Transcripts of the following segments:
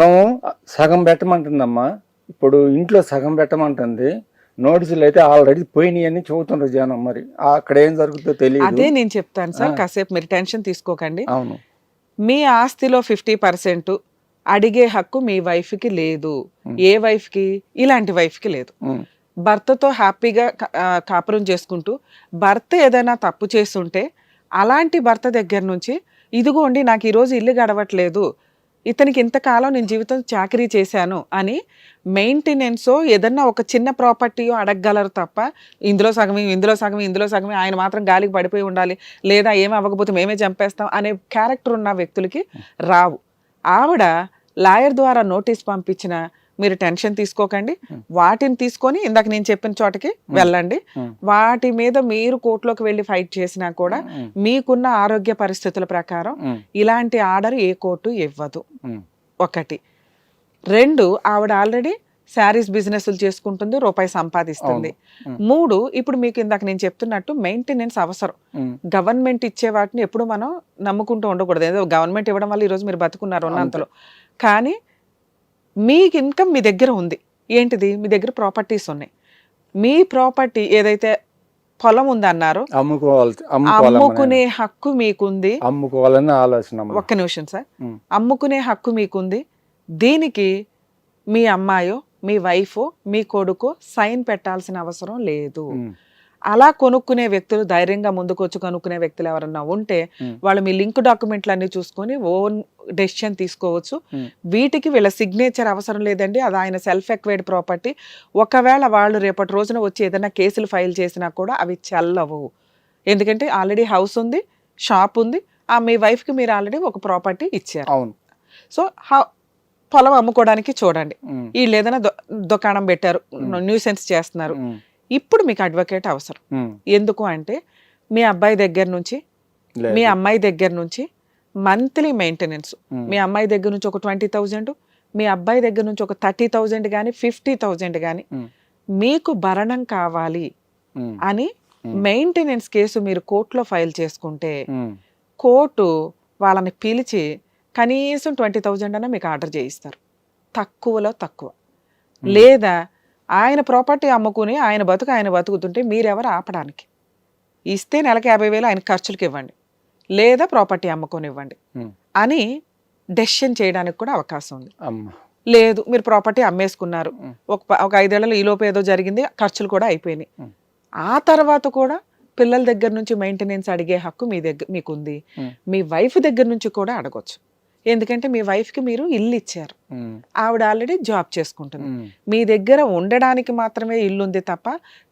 సగం సగం పెట్టమంటుందమ్మా. ఇప్పుడు ఇంట్లో సగం పెట్టమంటుంది. నోటీసులు అయితే ఆల్రెడీ పోయినాయి అని చెబుతుండ్రు జనం మరి. అక్కడ ఏం జరుగుతుందో అదే తెలియదు నేను చెప్తాను సార్. కాసేపు మీరు టెన్షన్ తీసుకోకండి. అవును. మీ ఆస్తిలో ఫిఫ్టీ పర్సెంట్ అడిగే హక్కు మీ wife కి లేదు. ఏ wife కి ఇలాంటి wife కి లేదు భర్తతో హ్యాపీగా కాపురం చేసుకుంటూ భర్త ఏదైనా తప్పు చేస్తుంటే అలాంటి భర్త దగ్గర నుంచి ఇదిగోండి నాకు ఈరోజు ఇల్లు గడవట్లేదు ఇతనికి ఇంతకాలం నేను జీవితం చాకరీ చేశాను అని మెయింటెనెన్సో ఏదన్నా ఒక చిన్న ప్రాపర్టీయో అడగగలరు తప్ప ఇందులో సగమే ఇందులో సగమే ఇందులో సగమే ఆయన మాత్రం గాలికి పడిపోయి ఉండాలి లేదా ఏమి అవ్వకపోతే మేమే చంపేస్తాం అనే క్యారెక్టర్ ఉన్న వ్యక్తులకి రావు. ఆవిడ లాయర్ ద్వారా నోటీస్ పంపించిన మీరు టెన్షన్ తీసుకోకండి. వాటిని తీసుకొని ఇందాక నేను చెప్పిన చోటకి వెళ్ళండి. వాటి మీద మీరు కోర్టులోకి వెళ్ళి ఫైట్ చేసినా కూడా మీకున్న ఆరోగ్య పరిస్థితుల ప్రకారం ఇలాంటి ఆర్డర్ ఏ కోర్టు ఇవ్వదు. ఒకటి. రెండు ఆవిడ ఆల్రెడీ శారీస్ బిజినెస్లు చేసుకుంటుంది రూపాయి సంపాదిస్తుంది. మూడు ఇప్పుడు మీకు ఇందాక నేను చెప్తున్నట్టు మెయింటెనెన్స్ అవసరం. గవర్నమెంట్ ఇచ్చే వాటిని ఎప్పుడు మనం నమ్ముకుంటూ ఉండకూడదు. ఏదో గవర్నమెంట్ ఇవ్వడం వల్ల ఈరోజు మీరు బతుకున్నారు ఉన్నంతలో. కానీ మీకు ఇన్కమ్ మీ దగ్గర ఉంది. ఏంటిది? మీ దగ్గర ప్రాపర్టీస్ ఉన్నాయి. మీ ప్రాపర్టీ ఏదైతే పొలం ఉందన్నారో అమ్ముకునే హక్కు మీకుంది. అమ్ముకోవాలని ఆలోచన. ఒక్క నిమిషం సార్. అమ్ముకునే హక్కు మీకుంది. దీనికి మీ అమ్మాయో మీ వైఫో మీ కొడుకో సైన్ పెట్టాల్సిన అవసరం లేదు. అలా కొనుక్కునే వ్యక్తులు ధైర్యంగా ముందుకు వచ్చి కొనుక్కునే వ్యక్తులు ఎవరన్నా ఉంటే. వాళ్ళు మీ లింక్ డాక్యుమెంట్లు అన్ని చూసుకొని ఓన్ డెసిషన్ తీసుకోవచ్చు. వీటికి వీళ్ళ సిగ్నేచర్ అవసరం లేదండి. అది ఆయన సెల్ఫ్ ఎక్వైర్డ్ ప్రాపర్టీ. ఒకవేళ వాళ్ళు రేపటి రోజున వచ్చి ఏదైనా కేసులు ఫైల్ చేసినా కూడా అవి చెల్లవు. ఎందుకంటే ఆల్రెడీ హౌస్ ఉంది షాప్ ఉంది. ఆ మీ వైఫ్కి మీరు ఆల్రెడీ ఒక ప్రాపర్టీ ఇచ్చారు. అవును. సో పొలం అమ్ముకోవడానికి చూడండి. వీళ్ళు ఏదైనా దుకాణం పెట్టారు న్యూసెన్స్ చేస్తున్నారు. ఇప్పుడు మీకు అడ్వకేట్ అవసరం. ఉమ్, ఎందుకు అంటే మీ అబ్బాయి దగ్గర నుంచి. మీ అమ్మాయి దగ్గర నుంచి మంత్లీ మెయింటెనెన్స్ ఉమ్, మీ అమ్మాయి దగ్గర నుంచి ఒక ట్వంటీ థౌజండ్ మీ అబ్బాయి దగ్గర నుంచి ఒక థర్టీ థౌజండ్ కానీ ఫిఫ్టీ థౌజండ్ కానీ మీకు భరణం కావాలి ఉమ్, అని Hmm. మెయింటెనెన్స్ కేసు మీరు కోర్టులో ఫైల్ చేసుకుంటే కోర్టు వాళ్ళని పిలిచి కనీసం ట్వంటీ థౌజండ్ అన్న మీకు ఆర్డర్ చేయిస్తారు. తక్కువలో తక్కువ. లేదా ఆయన ప్రాపర్టీ అమ్ముకుని ఆయన బతుకు ఆయన బతుకుతుంటే మీరెవరు ఆపడానికి? ఇస్తే నెలకి యాభై వేలు ఆయన ఖర్చులకు ఇవ్వండి. లేదా ప్రాపర్టీ అమ్ముకొని ఇవ్వండి. ఉమ్, అని డెసిషన్ చేయడానికి కూడా అవకాశం ఉంది. లేదు మీరు ప్రాపర్టీ అమ్మేసుకున్నారు. ఉమ్. ఒక ఒక ఐదేళ్ళలో ఈ లోపు ఏదో జరిగింది ఖర్చులు కూడా అయిపోయినాయి. ఉమ్. ఆ తర్వాత కూడా పిల్లల దగ్గర నుంచి మెయింటెనెన్స్ అడిగే హక్కు మీ దగ్గర మీకుంది. మీ వైఫ్ దగ్గర నుంచి కూడా అడగొచ్చు. ఎందుకంటే మీ వైఫ్కి మీరు ఇల్లు ఇచ్చారు ఆవిడ ఆల్రెడీ జాబ్ చేసుకుంటుంది. మీ దగ్గర ఉండడానికి మాత్రమే ఇల్లు ఉంది తప్ప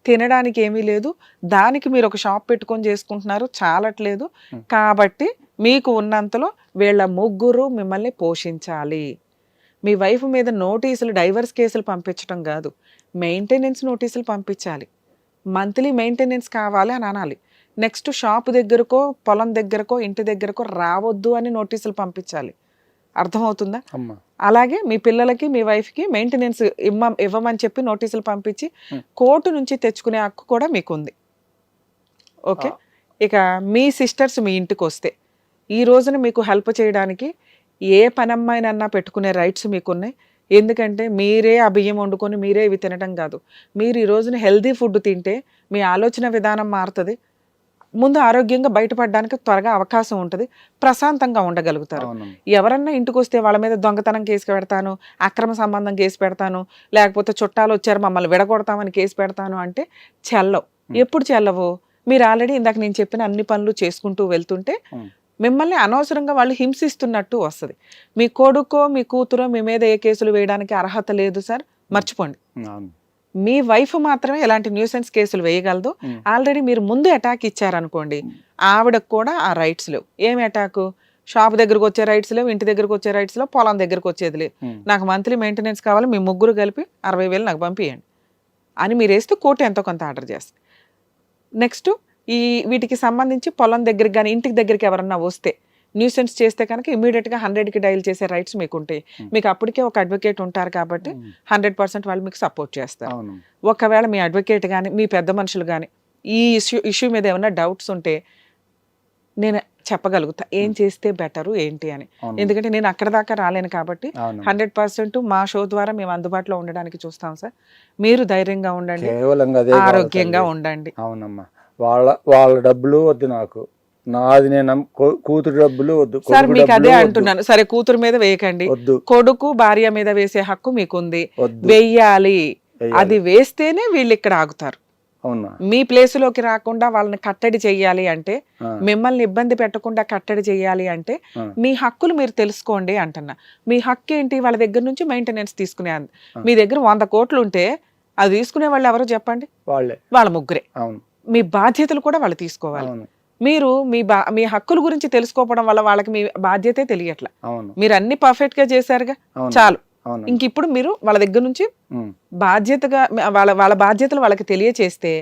తినడానికి ఏమీ లేదు. దానికి మీరు ఒక షాప్ పెట్టుకొని చేసుకుంటున్నారు చాలట్లేదు. కాబట్టి మీకు ఉన్నంతలో వీళ్ళ ముగ్గురు మిమ్మల్ని పోషించాలి. మీ వైఫ్ మీద నోటీసులు డైవర్స్ కేసులు పంపించడం కాదు. మెయింటెనెన్స్ నోటీసులు పంపించాలి. మంత్లీ మెయింటెనెన్స్ కావాలి అని అనాలి. నెక్స్ట్ షాప్ దగ్గరకో పొలం దగ్గరకో ఇంటి దగ్గరకో రావద్దు అని నోటీసులు పంపించాలి. అర్థమవుతుందా? అలాగే మీ పిల్లలకి మీ వైఫ్కి మెయింటెనెన్స్ ఇమ్మ ఇవ్వమని చెప్పి నోటీసులు పంపించి. కోర్టు నుంచి తెచ్చుకునే హక్కు కూడా మీకు ఉంది ఓకే ఇక మీ సిస్టర్స్ మీ ఇంటికి వస్తే ఈ రోజున మీకు హెల్ప్ చేయడానికి ఏ పనమ్మాయినన్నా పెట్టుకునే రైట్స్ మీకున్నాయి. ఎందుకంటే మీరే ఆ బియ్యం వండుకొని మీరే ఇవి తినడం కాదు. మీరు ఈ రోజున హెల్దీ ఫుడ్ తింటే మీ ఆలోచన విధానం మారుతుంది. ముందు ఆరోగ్యంగా బయటపడడానికి త్వరగా అవకాశం ఉంటుంది. ప్రశాంతంగా ఉండగలుగుతారు. ఎవరన్నా ఇంటికి వస్తే వాళ్ళ మీద దొంగతనం కేసు పెడతాను అక్రమ సంబంధం కేసు పెడతాను లేకపోతే చుట్టాలు వచ్చారు మమ్మల్ని విడగొడతామని కేసు పెడతాను అంటే చెల్లవు. ఎప్పుడు చెల్లవు? మీరు ఆల్రెడీ ఇందాక నేను చెప్పిన అన్ని పనులు చేసుకుంటూ వెళ్తుంటే మిమ్మల్ని అనవసరంగా వాళ్ళు హింసిస్తున్నట్టు వస్తుంది. మీ కొడుకో మీ కూతురో మీ మీద ఏ కేసులు వేయడానికి అర్హత లేదు సార్. మర్చిపోండి. మీ వైఫ్ మాత్రమే ఎలాంటి న్యూసెన్స్ కేసులు వేయగలదు ఆల్రెడీ మీరు ముందు అటాక్ ఇచ్చారనుకోండి ఆవిడకు కూడా ఆ రైట్స్ లేవు ఏం అటాక్ షాప్ దగ్గరకు వచ్చే రైట్స్ లేవు ఇంటి దగ్గరకు వచ్చే రైట్స్ లేవు పొలం దగ్గరకు వచ్చేది లేదు. నాకు మంత్లీ మెయింటెనెన్స్ కావాలి మీ ముగ్గురు కలిపి అరవై వేలు నాకు పంపించండి అని మీరు వేస్తే కోర్టు ఎంతో కొంత ఆర్డర్ చేస్తుంది. నెక్స్ట్ ఈ వీటికి సంబంధించి పొలం దగ్గరికి కానీ ఇంటికి దగ్గరికి ఎవరన్నా వస్తే న్యూసెన్స్ చేస్తే కనుక ఇమీడియట్గా హండ్రెడ్కి డైల్ చేసే రైట్స్ మీకు ఉంటాయి. మీకు అప్పటికే ఒక అడ్వకేట్ ఉంటారు కాబట్టి హండ్రెడ్ పర్సెంట్ వాళ్ళు మీకు సపోర్ట్ చేస్తారు. ఒకవేళ మీ అడ్వకేట్ కానీ మీ పెద్ద మనుషులు కానీ ఈ ఇష్యూ ఇష్యూ మీద ఏమైనా డౌట్స్ ఉంటే నేను చెప్పగలుగుతా. ఏం చేస్తే బెటరు ఏంటి అని. ఎందుకంటే నేను అక్కడ దాకా రాలేను కాబట్టి హండ్రెడ్ పర్సెంట్ మా షో ద్వారా మేము అందుబాటులో ఉండడానికి చూస్తాం సార్. మీరు ధైర్యంగా ఉండండి. ఆరోగ్యంగా. ఉండండి. అవునమ్మా. వాళ్ళ వాళ్ళ డబ్బులు వద్దు నాకు. నాది నేను కూతురు డబ్బులు వద్దు సార్ మీకు అదే. అంటున్నాను. సరే కూతురు మీద వేయకండి. కొడుకు భార్య మీద వేసే హక్కు మీకుంది. వెయ్యాలి. అది వేస్తేనే వీళ్ళు ఇక్కడ ఆగుతారు. అవునా? మీ ప్లేసులోకి రాకుండా వాళ్ళని కట్టడి చెయ్యాలి అంటే మిమ్మల్ని ఇబ్బంది పెట్టకుండా కట్టడి చేయాలి అంటే. మీ హక్కులు మీరు తెలుసుకోండి అంటున్నా. మీ హక్కు ఏంటి? వాళ్ళ దగ్గర నుంచి మెయింటెనెన్స్ తీసుకునే. మీ దగ్గర వంద కోట్లు ఉంటే అది తీసుకునే వాళ్ళు ఎవరో చెప్పండి? వాళ్ళే. వాళ్ళ ముగ్గురే. మీ బాధ్యతలు కూడా వాళ్ళు తీసుకోవాలి. మీరు మీ బా మీ హక్కుల గురించి తెలుసుకోవడం వల్ల వాళ్ళకి మీ బాధ్యతే తెలియట్లా. అవును. మీరు అన్ని పర్ఫెక్ట్గా చేశారుగా చాలు. ఇంక ఇప్పుడు మీరు వాళ్ళ దగ్గర నుంచి బాధ్యతగా వాళ్ళ వాళ్ళ బాధ్యతలు వాళ్ళకి తెలియచేస్తే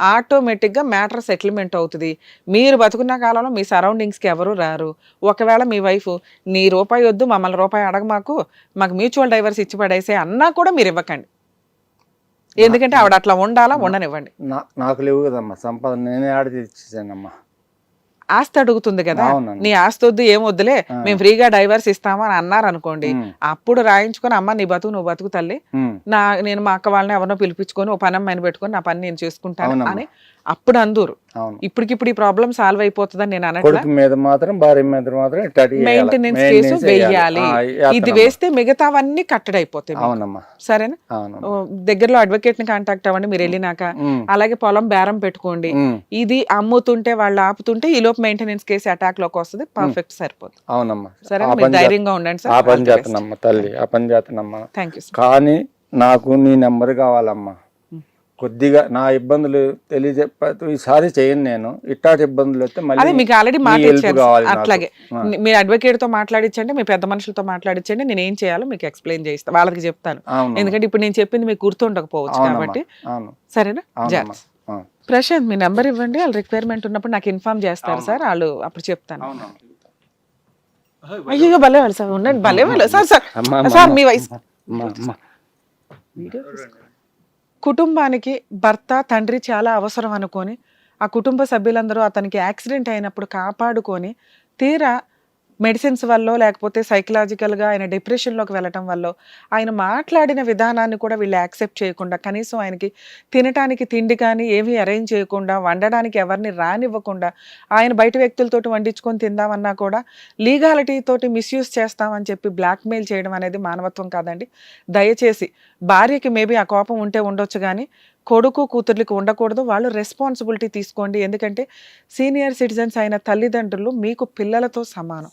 ఆటోమేటిక్గా మ్యాటర్ సెటిల్మెంట్ అవుతుంది. మీరు బతుకున్న కాలంలో మీ సరౌండింగ్స్కి ఎవరు రారు. ఒకవేళ మీ వైఫ్ నీ రూపాయి వద్దు మమ్మల్ని రూపాయి అడగ మాకు మాకు మ్యూచువల్ డైవర్స్ ఇచ్చి పడేసే అన్నా కూడా మీరు ఇవ్వకండి. ఎందుకంటే ఆవిడ అట్లా ఉండాలా ఉండనివ్వండి. నాకు లేవు కదమ్మా సంపద నేనే ఆడ తెచ్చేసానమ్మా ఆస్తి అడుగుతుంది కదా. నీ ఆస్తి వద్దు ఏం వద్దులే. మేము ఫ్రీగా డైవర్స్ ఇస్తామని అన్నారు అనుకోండి అప్పుడు రాయించుకొని అమ్మ నీ బతుకు నువ్వు బతుకు తల్లి నా నేను మా అక్క వాళ్ళని ఎవరినో పిలిపించుకొని ఓ పని అమ్మాయిని పెట్టుకొని నా పని నేను చేసుకుంటాను. అని అప్పుడు అందూరు ఇప్పటికిప్పుడు ఈ ప్రాబ్లం సాల్వ్ అయిపోతుందని నేను అనట్లా? కొడుకు మీద మాత్రం భార్య మీద మాత్రం. మెయింటెనెన్స్ కేసు ఆ, ఇది. వేస్తే మిగతావన్నీ కట్టడైపోతాయి మీకు. అవునమ్మా. సరేనా? దగ్గరలో అడ్వకేట్ని కాంటాక్ట్ అవ్వండి మీరు వెళ్ళినాక. అలాగే పొలం బేరం పెట్టుకోండి. ఇది అమ్ముతుంటే వాళ్ళు ఆపుతుంటే ఈ లోపు మెయింటెనెన్స్ కేసు అటాక్లోకి వస్తుంది. పర్ఫెక్ట్ సరిపోతుంది. అవునమ్మా. సరే ఆ ధైర్యంగా ఉండండి ఆ సార్ పని చేస్తానమ్మా తల్లి. ఆ పని థ్యాంక్ యూ కానీ నాకు నీ నెంబర్ కావాలమ్మా. కొద్దిగా నా ఇబ్బందులు తెలియజెప్ప ఈసారి చేయను నేను. ఇట్టాటి ఇబ్బందులు వస్తే అదే మళ్ళీ మీకు ఆల్రెడీ నీ మాట help ఇచ్చాను కావాలి నాకు. అట్లాగే. మీరు అడ్వకేట్తో మాట్లాడించండి మీ పెద్ద మనుషులతో మాట్లాడించండి నేను ఏం చేయాలో మీకు ఎక్స్ప్లెయిన్ చేస్తాను వాళ్ళకి చెప్తాను. ఎందుకంటే ఇప్పుడు నేను చెప్పింది మీకు గుర్తుండకపోవచ్చు కాబట్టి. సరేనా. ప్రశాంత్ మీ నెంబర్ ఇవ్వండి. వాళ్ళు రిక్వైర్మెంట్ ఉన్నప్పుడు నాకు ఇన్ఫార్మ్ చేస్తారు సార్. వాళ్ళు అప్పుడు చెప్తాను. అయ్యో భలే వాళ్ళు సార్. ఉండండి. భలే వాళ్ళు సార్. సార్ సార్ మీ వయసు. కుటుంబానికి భర్త తండ్రి చాలా అవసరం అనుకొని ఆ కుటుంబ సభ్యులందరూ అతనికి యాక్సిడెంట్ అయినప్పుడు కాపాడుకొని తీరా మెడిసిన్స్ వల్ల లేకపోతే సైకలాజికల్గా ఆయన డిప్రెషన్లోకి వెళ్ళటం వల్ల ఆయన మాట్లాడిన విధానాన్ని కూడా వీళ్ళు యాక్సెప్ట్ చేయకుండా కనీసం ఆయనకి తినటానికి తిండి కానీ ఏమీ అరేంజ్ చేయకుండా వండడానికి ఎవరిని రానివ్వకుండా ఆయన బయట వ్యక్తులతోటి వండించుకొని తిందామన్నా కూడా లీగాలిటీతోటి మిస్యూజ్ చేస్తామని చెప్పి బ్లాక్మెయిల్ చేయడం అనేది మానవత్వం కాదండి. దయచేసి భార్యకి మేబీ ఆ కోపం ఉంటే ఉండొచ్చు కానీ కొడుకు కూతుర్లకు ఉండకూడదు వాళ్ళు రెస్పాన్సిబిలిటీ తీసుకోండి. ఎందుకంటే సీనియర్ సిటిజన్స్ అయిన తల్లిదండ్రులు మీకు పిల్లలతో సమానం.